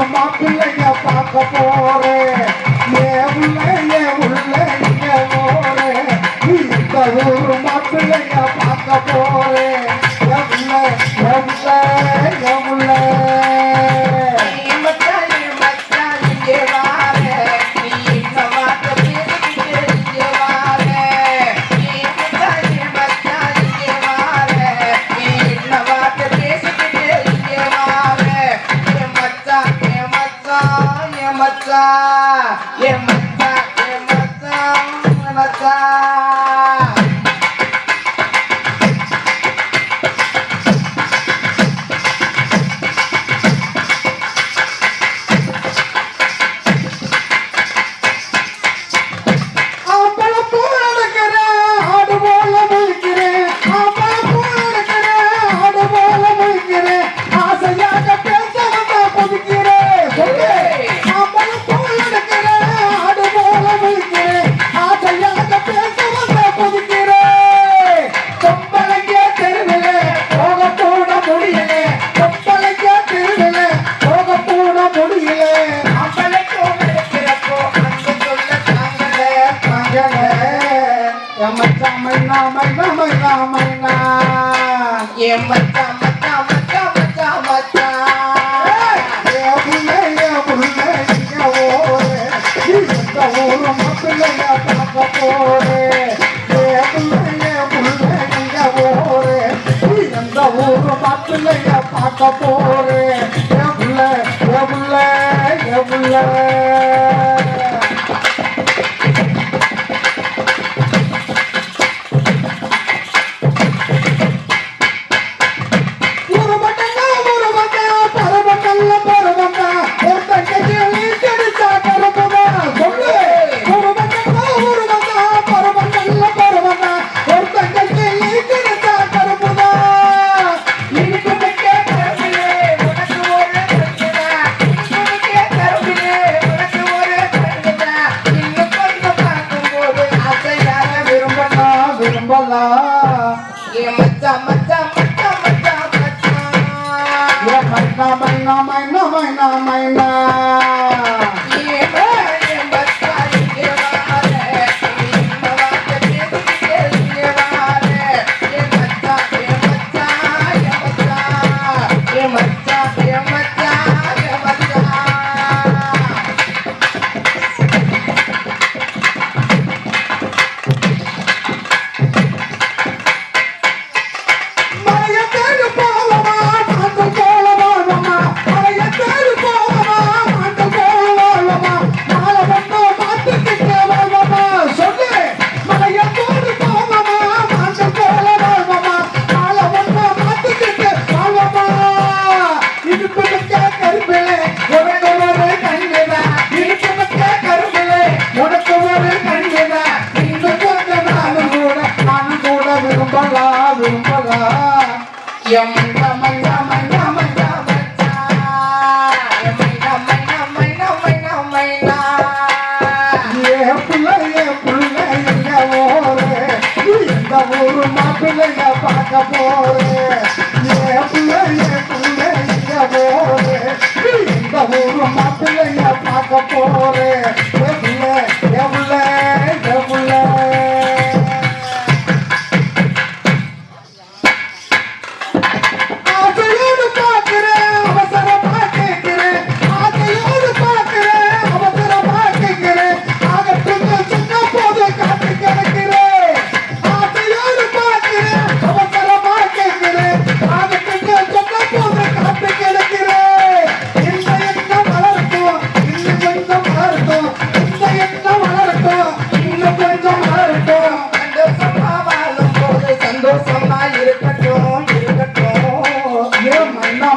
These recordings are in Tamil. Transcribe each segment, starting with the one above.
I'm not going to get back to. மச்சா என் மச்சா மச்சான் மச்சான் மன்னா மன்னா மன்னா மன்னா ஏ மச்சான் மச்சான் மச்சான் மச்சான் மச்சான் ஏ புள்ள ஏ புள்ள ஏ ஓரே. இந்த ஊரு மக்களைய பார்க்க போறே. ஏ புள்ள ஏ புள்ள ஏ ஓரே இந்த மைனா மைனா மைனா மைனா ஒரு மாப்பிள்ளைய பார்க்க போறேன் ஏன் பிள்ளைய பிள்ளைய போறேன் இந்த ஒரு மாப்பிள்ளைய பார்க்க போறேன்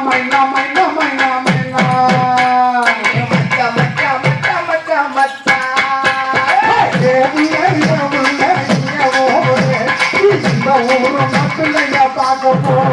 மைனா மைனா மைனா மைனா மச்சா மச்சா மச்சா மச்சா மச்சா பார்க்க போ